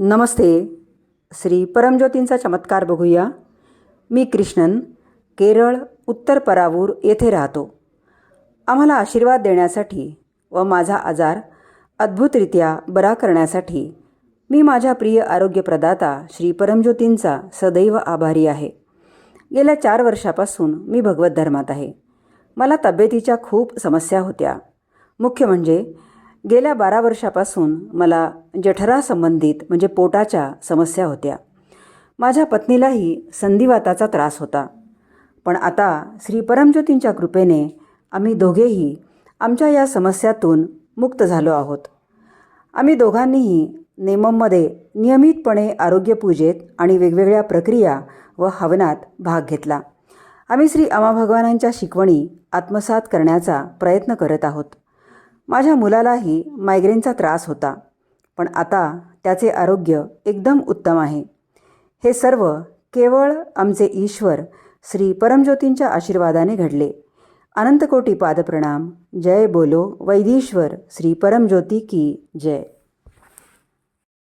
नमस्ते. श्री परमज्योतींचा चमत्कार बघूया. मी कृष्णन केरळ उत्तर परावूर येथे राहतो. आम्हाला आशीर्वाद देण्यासाठी व माझा आजार अद्भुतरित्या बरा करण्यासाठी मी माझ्या प्रिय आरोग्यप्रदाता श्री परमज्योतींचा सदैव आभारी आहे. गेल्या चार वर्षापासून मी भगवत धर्मात आहे. मला तब्येतीच्या खूप समस्या होत्या. मुख्य म्हणजे गेल्या बारा वर्षापासून मला जठरासंबंधित म्हणजे पोटाच्या समस्या होत्या. माझ्या पत्नीलाही संधिवाताचा त्रास होता. पण आता श्री परमज्योतींच्या कृपेने आम्ही दोघेही आमच्या या समस्यातून मुक्त झालो आहोत. आम्ही दोघांनीही नेमममध्ये नियमितपणे आरोग्यपूजेत आणि वेगवेगळ्या प्रक्रिया व हवनात भाग घेतला. आम्ही श्री अमा भगवानांच्या शिकवणी आत्मसात करण्याचा प्रयत्न करत आहोत. माझ्या मुलालाही मायग्रेनचा त्रास होता. पण आता त्याचे आरोग्य एकदम उत्तम आहे. हे सर्व केवळ आमचे ईश्वर श्री परमज्योतींच्या आशीर्वादाने घडले. अनंतकोटी पादप्रणाम. जय बोलो वैदीश्वर श्री परमज्योती की जय.